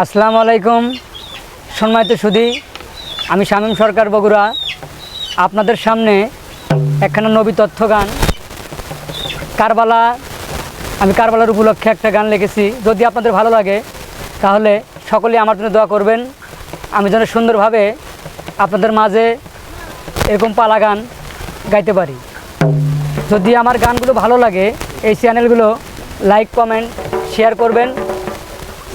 আসসালামু আলাইকুম। সম্মানিত সুধী, আমি শামীম সরকার বগুড়া। আপনাদের সামনে একখানা নবী তথ্য গান। কারবালা, আমি কারবালার উপলক্ষে একটা গান লিখেছি। যদি আপনাদের ভালো লাগে, তাহলে সকলে আমার জন্য দোয়া করবেন। আমি যেন সুন্দরভাবে আপনাদের মাঝে এরকম পালা গান গাইতে পারি। যদি আমার গানগুলো ভালো লাগে, এই চ্যানেলগুলো লাইক কমেন্ট শেয়ার করবেন।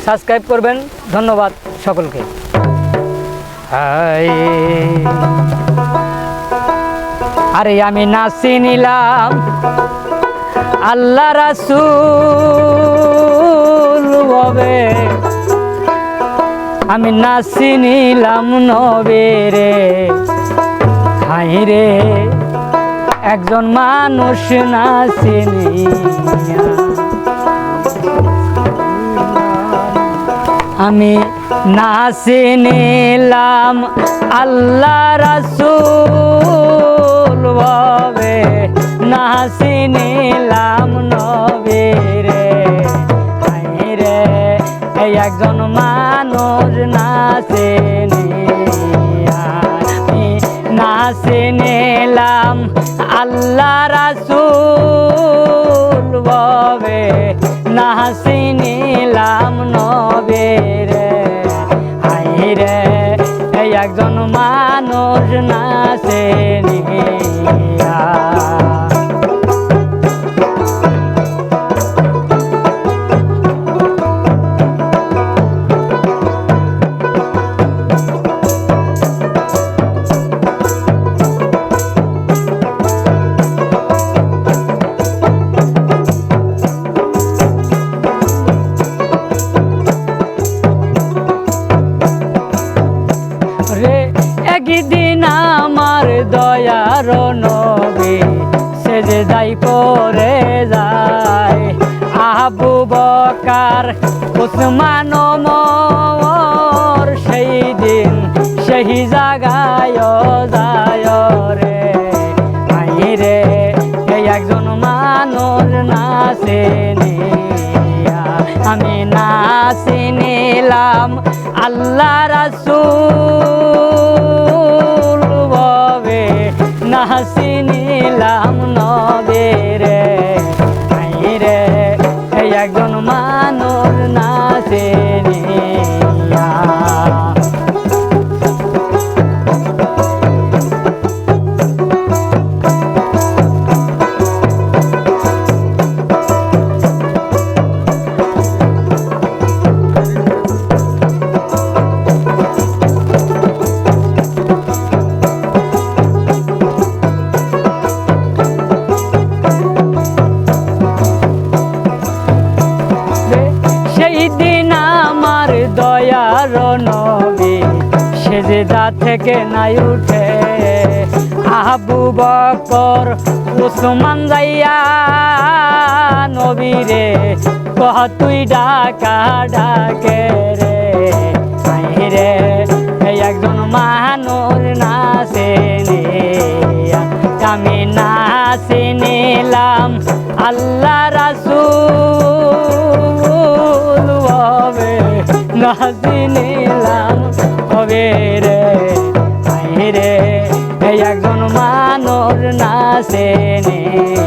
সাবস্ক্রাইব করবেন। ধন্যবাদ সকলকে। আরে আমি নাচি নিলাম। আল্লাহ রাসুল হবে। আমি নাচি নিলাম নবেরে হাই রে। একজন মানুষ নাচিনি আমি নাচি নিলাম আল্লাহ রাসুল ভাবে। নাচি নিলাম নবীরে। রে একজন মানুষ নবী সে যাই পরে যায়। আবু বকার উসমান মোর সেই দিন সেই জাগায় যায় রে। আই রে একজন মানুষ নাচে আমি নাচি নিলাম আল্লাহ রাসুল থেকে নাই উঠে? আবু বকর উসমান যাইয়া নবী রে কহ, তুই ডাকা, ডাকে রে? রে এই একজন মানুষ নাচে আমি নাচি নিলাম আল্লাহ রাসুল। হবে, নাচি নিলাম, হবে রে। একজন মানুষ না নিয়া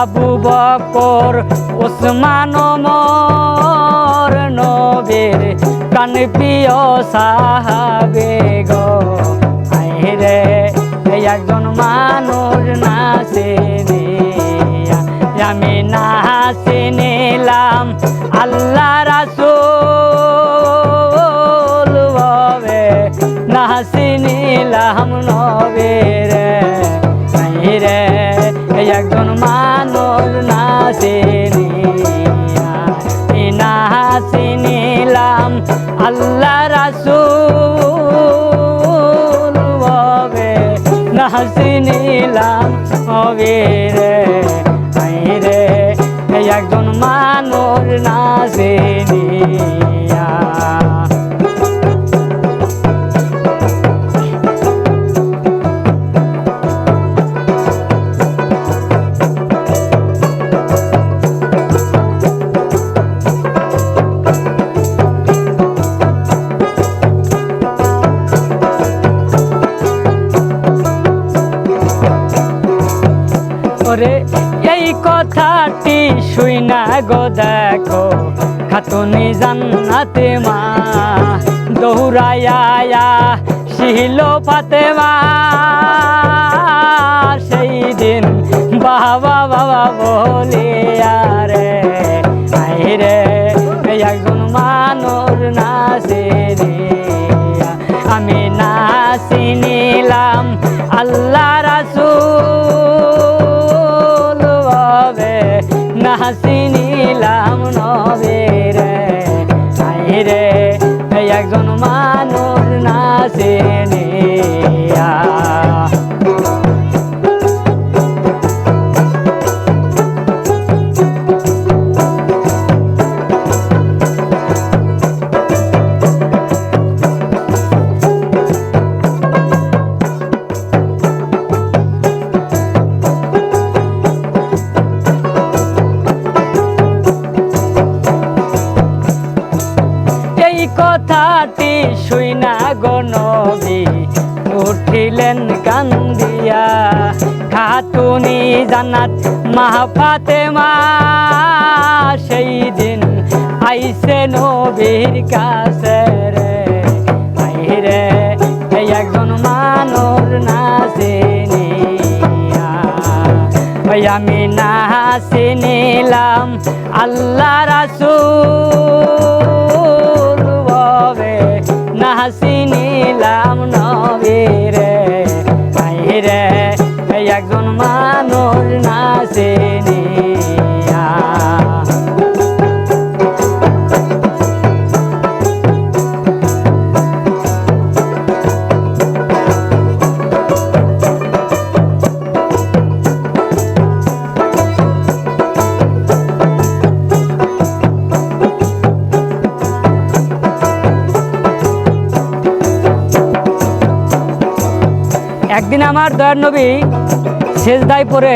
আহাবু বকর ওসমান মোর নবীর কান প্রিয় সাহাবে গো। আই রে এই একজন মানুষ নাচে আমি নাচে নিলাম আল্লাহ রাসুল ভাবে নাচি চিনিলাম নবে রে একজন না চিনিলাম আল্লাহ রাসুল হবে। না চিনিলাম হবে রে রে একজন মানুষ না চিনিয়া শুই না গো দেখো, খাতুনি জান্নাতে মা। দৌড়াইয়া শিল ফাতেমা। সেই দিন বাবা বাবা বলে রে এই একজন মানুষ নাচে রে আমি নাচি নিলাম আল্লাহ রাসূল হবে। নাচি নিলাম নবে রে একজন মানুষ নাচে শুই না গনবি উঠিলেন কান্দিয়া। খাতুনি জানাত মাহাফাতে মা সেই দিন আইসে নবীর কাছে রে। রে একজন মানুষ নাচেনিয়া ওই আমি নাচি নিলাম আল্লাহ রাসূল। একদিন আমার দয়ার নবী শেষদায় পরে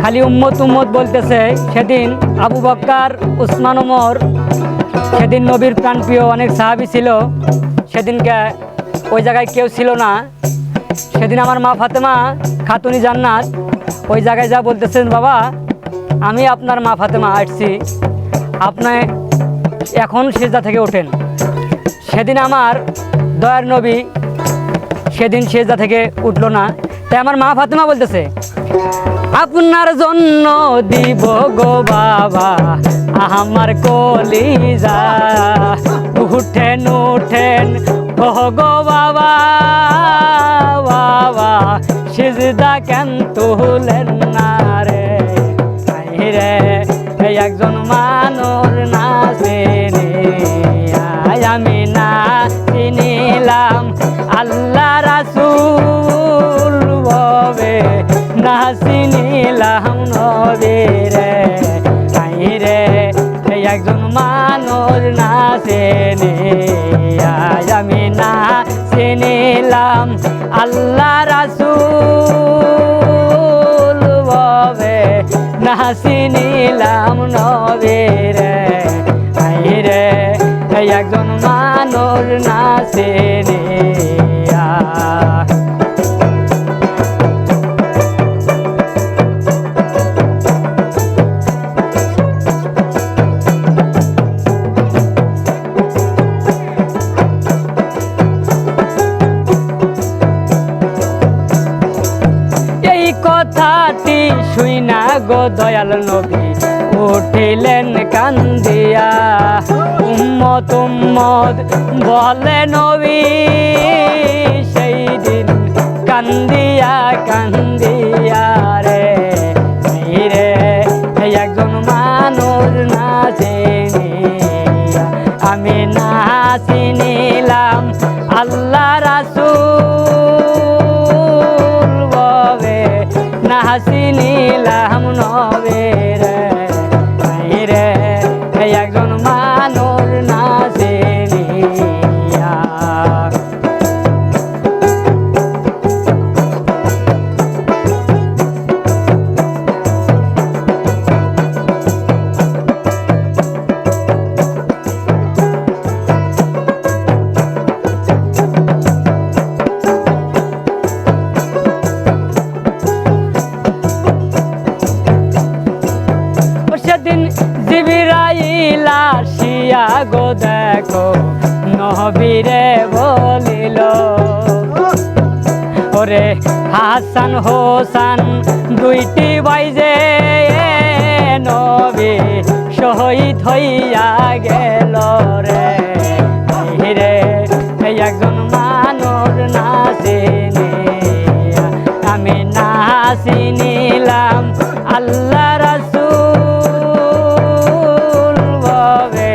খালি উম্মত উম্মত বলতেছে, সেদিন আবু বক্কার, উসমান ওমর, সেদিন নবীর প্রাণপ্রিয় অনেক সাহাবি ছিল, সেদিনকে ওই জায়গায় কেউ ছিল না। সেদিন আমার মা ফাতেমা খাতুনি জান্নাত, ওই জায়গায় যা বলতেছেন, বাবা, আমি আপনার মা ফাতেমা আসছি। আপনি এখন সেজদা থেকে ওঠেন। সেদিন আমার দয়ার নবী সেদিন সেজদা থেকে উঠল না, তাই আমার মা ফাতেমা বলতেছে, আপনার জন্য দিব গো বাবা, আমার কলিজা। উঠেন উঠেন গো বাবা বাবা, সিজদা কেন তুলেন না রে? রে একজন মানুষ রে আমি না চিনিলাম, আল্লাহ চিনিলাম নবী রে আই রে, এই একজন মানুষ নাচে রে আই আমি না চিনিলাম আল্লাহ রাসূল হবে না চিনিলাম নবী রে আই একজন মানুষ নাচে রে শুই না গো দয়াল নবী, উঠিলেন কান্দিয়া। উম্মত উম্মত বলে নবী, সেই দিন কান্দিয়া কান্দিয়া রে। রে একজন মানুষ নাচেনি আমি নিলাম ওরে হাসান হোসান, দুইটি বাইজে নবী শহীদ হইয়া গেল রে। রে একজন মানুষ নাচেনি, আমি নাচি নিলাম আল্লাহ রাসুল ববে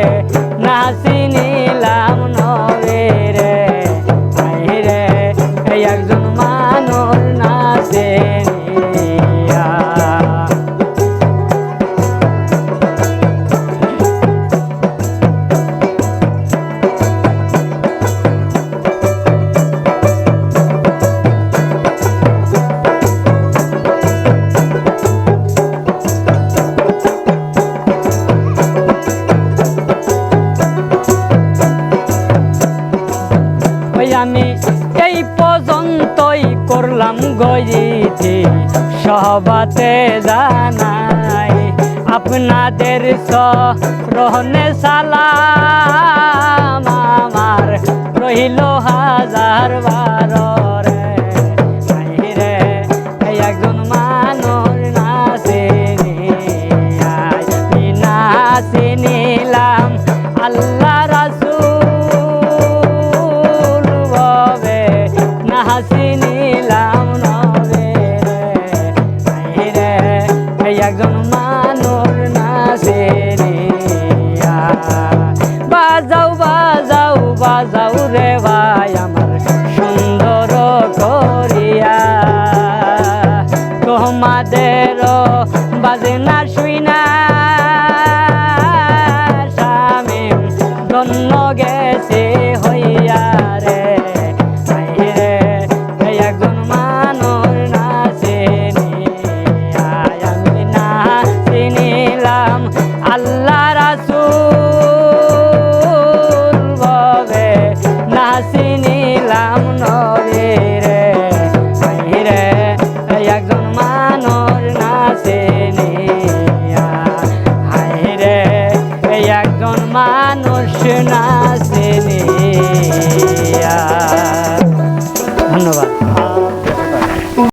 নাচি নিলাম সহবাতে জানাই আপনাদের সহনে সালাম। আমার রহিল হাজার বারে। રેવાય